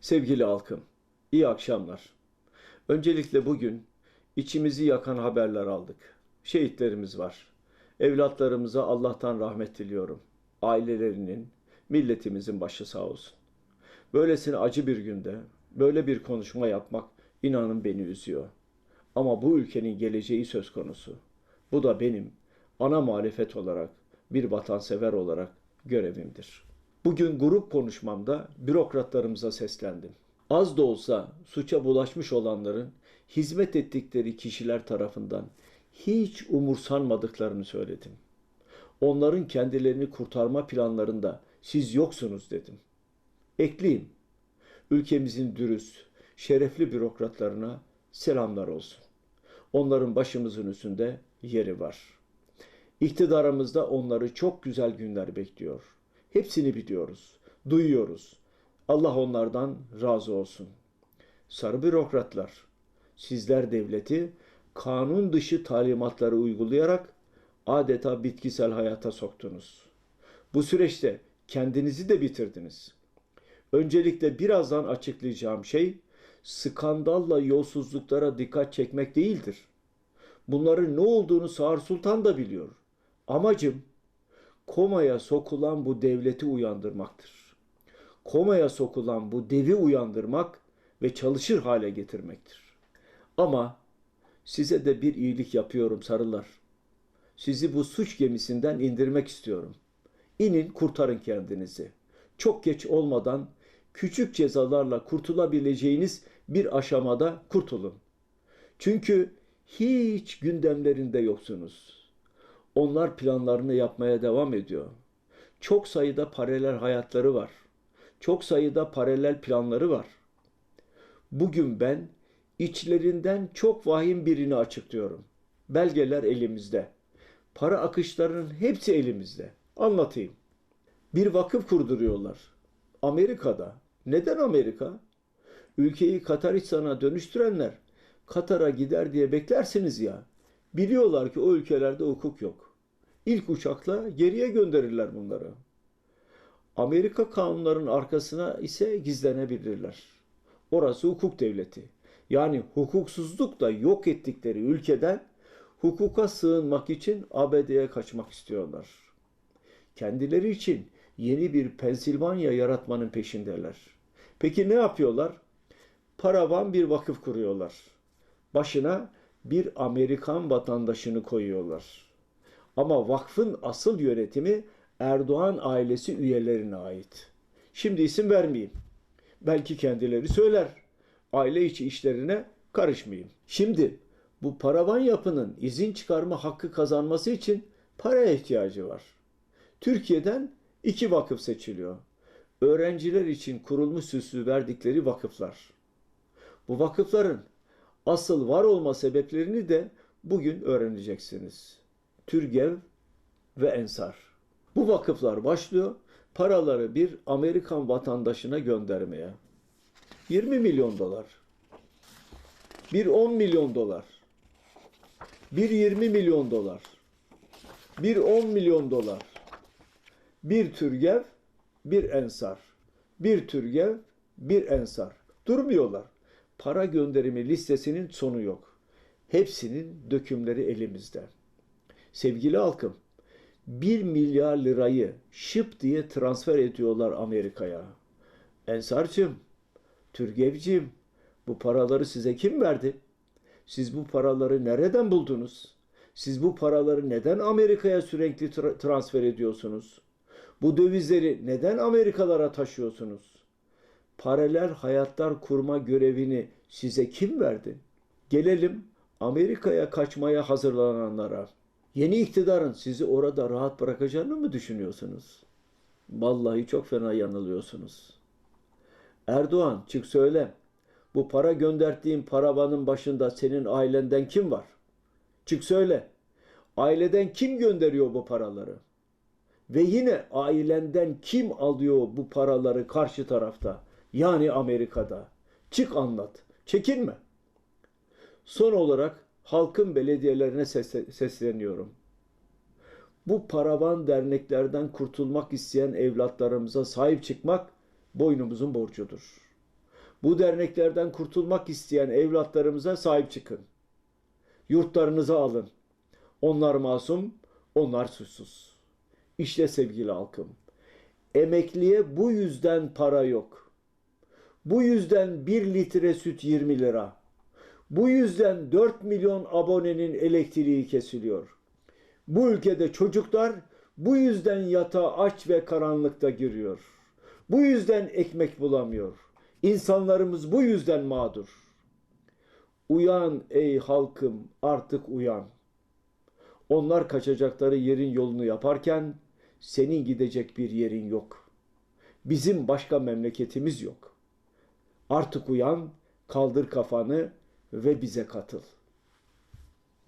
Sevgili halkım, iyi akşamlar. Öncelikle bugün içimizi yakan haberler aldık. Şehitlerimiz var. Evlatlarımıza Allah'tan rahmet diliyorum. Ailelerinin, milletimizin başı sağ olsun. Böylesine acı bir günde böyle bir konuşma yapmak inanın beni üzüyor. Ama bu ülkenin geleceği söz konusu. Bu da benim ana muhalefet olarak, bir vatansever olarak görevimdir. Bugün grup konuşmamda bürokratlarımıza seslendim. Az da olsa suça bulaşmış olanların hizmet ettikleri kişiler tarafından hiç umursanmadıklarını söyledim. Onların kendilerini kurtarma planlarında siz yoksunuz dedim. Ekleyeyim. Ülkemizin dürüst, şerefli bürokratlarına selamlar olsun. Onların başımızın üstünde yeri var. İktidarımızda onları çok güzel günler bekliyor. Hepsini biliyoruz, duyuyoruz. Allah onlardan razı olsun. Sarı bürokratlar, sizler devleti kanun dışı talimatları uygulayarak adeta bitkisel hayata soktunuz. Bu süreçte kendinizi de bitirdiniz. Öncelikle birazdan açıklayacağım şey skandalla yolsuzluklara dikkat çekmek değildir. Bunların ne olduğunu Sağır Sultan da biliyor. Amacım komaya sokulan bu devleti uyandırmaktır. Komaya sokulan bu devi uyandırmak ve çalışır hale getirmektir. Ama size de bir iyilik yapıyorum sarılar. Sizi bu suç gemisinden indirmek istiyorum. İnin kurtarın kendinizi. Çok geç olmadan küçük cezalarla kurtulabileceğiniz bir aşamada kurtulun. Çünkü hiç gündemlerinde yoksunuz. Onlar planlarını yapmaya devam ediyor. Çok sayıda paralel hayatları var. Çok sayıda paralel planları var. Bugün ben içlerinden çok vahim birini açıklıyorum. Belgeler elimizde. Para akışlarının hepsi elimizde. Anlatayım. Bir vakıf kurduruyorlar. Amerika'da. Neden Amerika? Ülkeyi Kataristan'a dönüştürenler Katar'a gider diye beklersiniz ya. Biliyorlar ki o ülkelerde hukuk yok. İlk uçakla geriye gönderirler bunları. Amerika kanunlarının arkasına ise gizlenebilirler. Orası hukuk devleti. Yani hukuksuzlukla yok ettikleri ülkeden hukuka sığınmak için ABD'ye kaçmak istiyorlar. Kendileri için yeni bir Pensilvanya yaratmanın peşindeler. Peki ne yapıyorlar? Paravan bir vakıf kuruyorlar. Başına bir Amerikan vatandaşını koyuyorlar. Ama vakfın asıl yönetimi Erdoğan ailesi üyelerine ait. Şimdi isim vermeyeyim. Belki kendileri söyler. Aile içi işlerine karışmayayım. Şimdi bu paravan yapının izin çıkarma hakkı kazanması için paraya ihtiyacı var. Türkiye'den iki vakıf seçiliyor. Öğrenciler için kurulmuş süslü verdikleri vakıflar. Bu vakıfların asıl var olma sebeplerini de bugün öğreneceksiniz. Türgev ve Ensar. Bu vakıflar başlıyor paraları bir Amerikan vatandaşına göndermeye. 20 milyon dolar. Bir 10 milyon dolar. Bir 20 milyon dolar. Bir 10 milyon dolar. Bir Türgev, bir Ensar. Bir Türgev, bir Ensar. Durmuyorlar. Para gönderimi listesinin sonu yok. Hepsinin dökümleri elimizde. Sevgili halkım, 1 milyar lirayı şıp diye transfer ediyorlar Amerika'ya. Ensarcığım, Türgevciğim, bu paraları size kim verdi? Siz bu paraları nereden buldunuz? Siz bu paraları neden Amerika'ya sürekli tra- transfer ediyorsunuz? Bu dövizleri neden Amerikalara taşıyorsunuz? Paralel hayatlar kurma görevini size kim verdi? Gelelim Amerika'ya kaçmaya hazırlananlara. Yeni iktidarın sizi orada rahat bırakacağını mı düşünüyorsunuz? Vallahi çok fena yanılıyorsunuz. Erdoğan çık söyle. Bu para gönderdiğin paravanın başında senin ailenden kim var? Çık söyle. Aileden kim gönderiyor bu paraları? Ve yine ailenden kim alıyor bu paraları karşı tarafta? Yani Amerika'da. Çık anlat. Çekinme. Son olarak halkın belediyelerine ses- sesleniyorum. Bu paravan derneklerden kurtulmak isteyen evlatlarımıza sahip çıkmak boynumuzun borcudur. Bu derneklerden kurtulmak isteyen evlatlarımıza sahip çıkın. Yurtlarınıza alın. Onlar masum, onlar suçsuz. İşte sevgili halkım. Emekliye bu yüzden para yok. Bu yüzden 1 litre süt 20 lira. Bu yüzden 4 milyon abonenin elektriği kesiliyor. Bu ülkede çocuklar bu yüzden yatağa aç ve karanlıkta giriyor. Bu yüzden ekmek bulamıyor. İnsanlarımız bu yüzden mağdur. Uyan ey halkım artık uyan. Onlar kaçacakları yerin yolunu yaparken senin gidecek bir yerin yok. Bizim başka memleketimiz yok. Artık uyan, kaldır kafanı ve bize katıl.